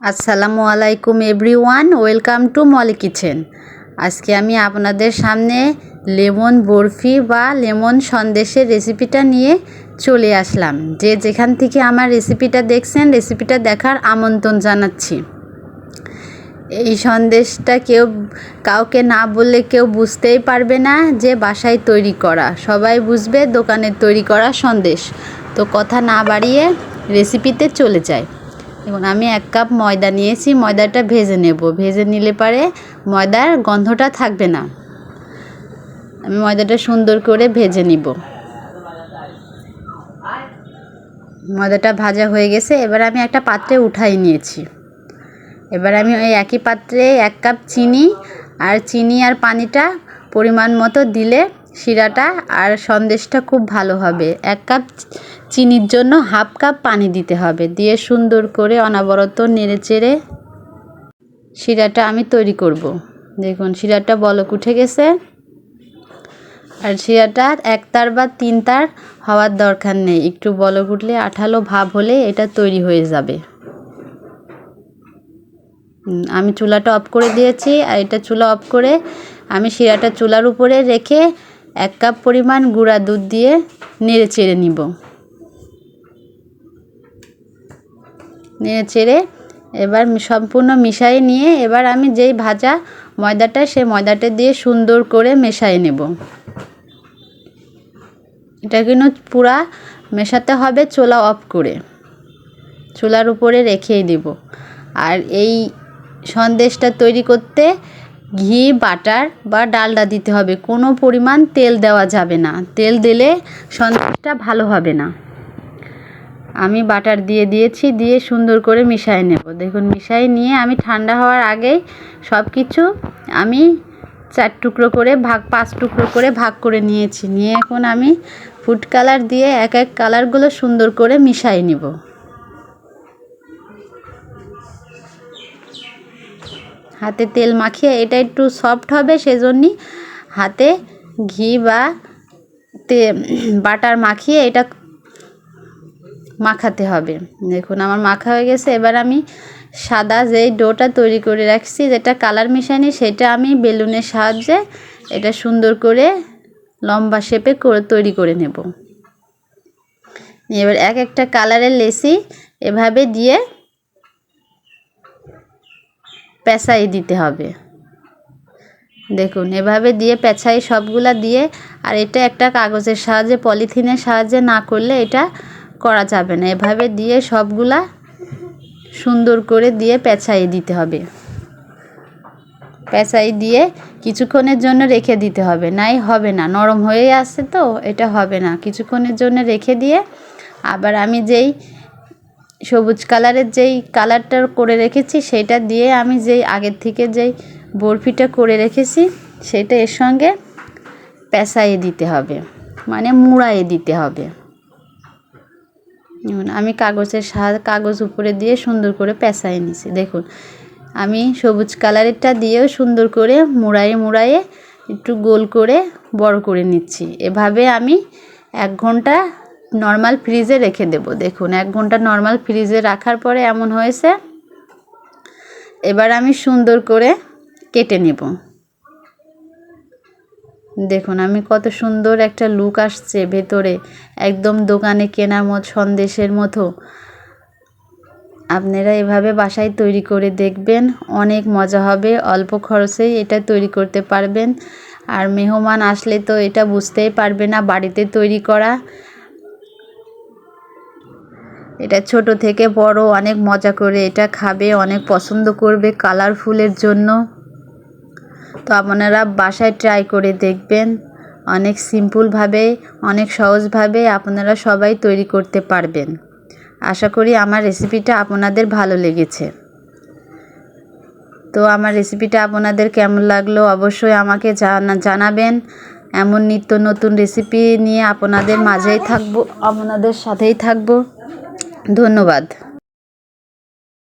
আসসালামু আলাইকুম everyone, welcome to Molly kitchen. আজকে আমি আপনাদের সামনে লেমন বরফি বা লেমন সন্দেশের রেসিপিটা নিয়ে চলে আসলাম। যে যেখান থেকে আমার রেসিপিটা দেখছেন, রেসিপিটা দেখার আমন্ত্রণ জানাচ্ছি। এই সন্দেশটা কেউ, কাউকে না বললে কেউ বুঝতেই পারবে না যে বাসায় তৈরি করা। সবাই বুঝবে দোকানের তৈরি করা সন্দেশ। তো কথা না বাড়িয়ে রেসিপিতে চলে যায় এবং আমি এক কাপ ময়দা নিয়েছি, ময়দাটা ভেজে নেব। ভেজে নিলে পারে ময়দার গন্ধটা থাকবে না। আমি ময়দাটা সুন্দর করে ভেজে নিব। ময়দাটা ভাজা হয়ে গেছে, এবার আমি একটা পাত্রে উঠাই নিয়েছি। এবার আমি ওই একই পাত্রে এক কাপ চিনি, আর চিনি আর পানিটা পরিমাণ মতো দিলে শিরাটা আর সন্দেশটা খুব ভালো হবে। এক কাপ চিনির জন্য হাফ কাপ পানি দিতে হবে। দিয়ে সুন্দর করে অনাবরত নেড়ে চেড়ে শিরাটা আমি তৈরি করব। দেখুন, শিরাটা বলক উঠে গেছে। আর শিরাটা এক তার বা তিন তার হওয়ার দরকার নেই। একটু বলক উঠলে আঠালো ভাব হলে এটা তৈরি হয়ে যাবে। আমি চুলাটা অফ করে দিয়েছি। আর এটা চুলা অফ করে আমি শিরাটা চুলার উপরে রেখে এক কাপ পরিমাণ গুঁড়া দুধ দিয়ে নেড়ে চেড়ে নিব। নেড়ে চেড়ে এবার সম্পূর্ণ মিশাই নিয়ে এবার আমি যেই ভাজা ময়দাটা সেই ময়দাটা দিয়ে সুন্দর করে মেশাই নেব। এটা কিন্তু পুরা মেশাতে হবে চোলা অফ করে। চুলার উপরে রেখেই দেব। আর এই সন্দেশটা তৈরি করতে ঘি, বাটার বা ডালডা দিতে হবে। কোনো পরিমাণ তেল দেওয়া যাবে না। তেল দিলে সন্দেশটা ভালো হবে না। আমি বাটার দিয়ে দিয়েছি, দিয়ে সুন্দর করে মিশাই নেব। দেখুন মিশাই নিয়ে আমি ঠান্ডা হওয়ার আগেই সব কিছু আমি চার টুকরো করে ভাগ, পাঁচ টুকরো করে ভাগ করে নিয়েছি। নিয়ে এখন আমি ফুড কালার দিয়ে এক এক কালারগুলো সুন্দর করে মিশাই নেব। হাতে তেল মাখিয়ে এটা একটু সফট হবে সেজন্যই হাতে ঘি বা তে, বাটার মাখিয়ে এটা মাখাতে হবে। দেখুন, আমার মাখা হয়ে গেছে। এবার আমি সাদা যেই ডোটা তৈরি করে রাখছি, যেটা কালার মিশানি সেটা আমি বেলুনের সাহায্যে এটা সুন্দর করে লম্বা শেপে করে, তৈরি করে নেব। এবার এক একটা কালারের লেসি এভাবে দিয়ে পেঁচাই দিতে হবে। দেখুন, এভাবে দিয়ে পেঁচাই সবগুলা দিয়ে, আর এটা একটা কাগজের সাহায্যে, পলিথিনের সাহায্যে না করলে এটা করা যাবে না। এভাবে দিয়ে সবগুলা সুন্দর করে দিয়ে পেঁচাই দিতে হবে। পেঁচাই দিয়ে কিছুক্ষণের জন্য রেখে দিতে হবে। নাই, হবে না। নরম হয়ে আসছে তো, এটা হবে না। কিছুক্ষণের জন্য রেখে দিয়ে, আবার আমি যেই সবুজ কালারের যেই কালারটা করে রেখেছি, সেটা দিয়ে আমি যেই আগের থেকে যেই বরফিটা করে রেখেছি, সেটা এর সঙ্গে পেঁচাইয়ে দিতে হবে মানে মুড়াইয়ে দিতে হবে। আমি কাগজের সাহায্য, কাগজ উপরে দিয়ে সুন্দর করে পেঁচাই নিছি দেখুন, আমি সবুজ কালারেরটা দিয়েও সুন্দর করে মুড়াইয়ে মুড়াইয়ে একটু গোল করে বড় করে নিচ্ছি। এভাবে আমি এক ঘণ্টা নর্মাল ফ্রিজে রেখে দেব। দেখুন, এক ঘণ্টা নর্মাল ফ্রিজে রাখার পরে এমন হয়েছে। এবার আমি সুন্দর করে কেটে নেব। দেখুন, আমি কত সুন্দর একটা লুক আসছে ভেতরে। একদম দোকানে কেনার মতো সন্দেশের মতো। আপনারা এভাবে বাসায় তৈরি করে দেখবেন, অনেক মজা হবে। অল্প খরচেই এটা তৈরি করতে পারবেন। আর মেহমান আসলে তো এটা বুঝতেই পারবে না বাড়িতে তৈরি করা। এটা ছোট থেকে বড়, অনেক মজা করে এটা খাবে, অনেক পছন্দ করবে কালারফুলের জন্য। তো আপনারা বাসায় ট্রাই করে দেখবেন। অনেক সিম্পলভাবে অনেক সহজভাবে আপনারা সবাই তৈরি করতে পারবেন। আশা করি আমার রেসিপিটা আপনাদের ভালো লেগেছে। তো আমার রেসিপিটা আপনাদের কেমন লাগল অবশ্যই আমাকে জানা, জানাবেন। এমন নিত্য নতুন রেসিপি নিয়ে আপনাদের মাঝেই থাকব, আপনাদের সাথেই থাকব। ধন্যবাদ।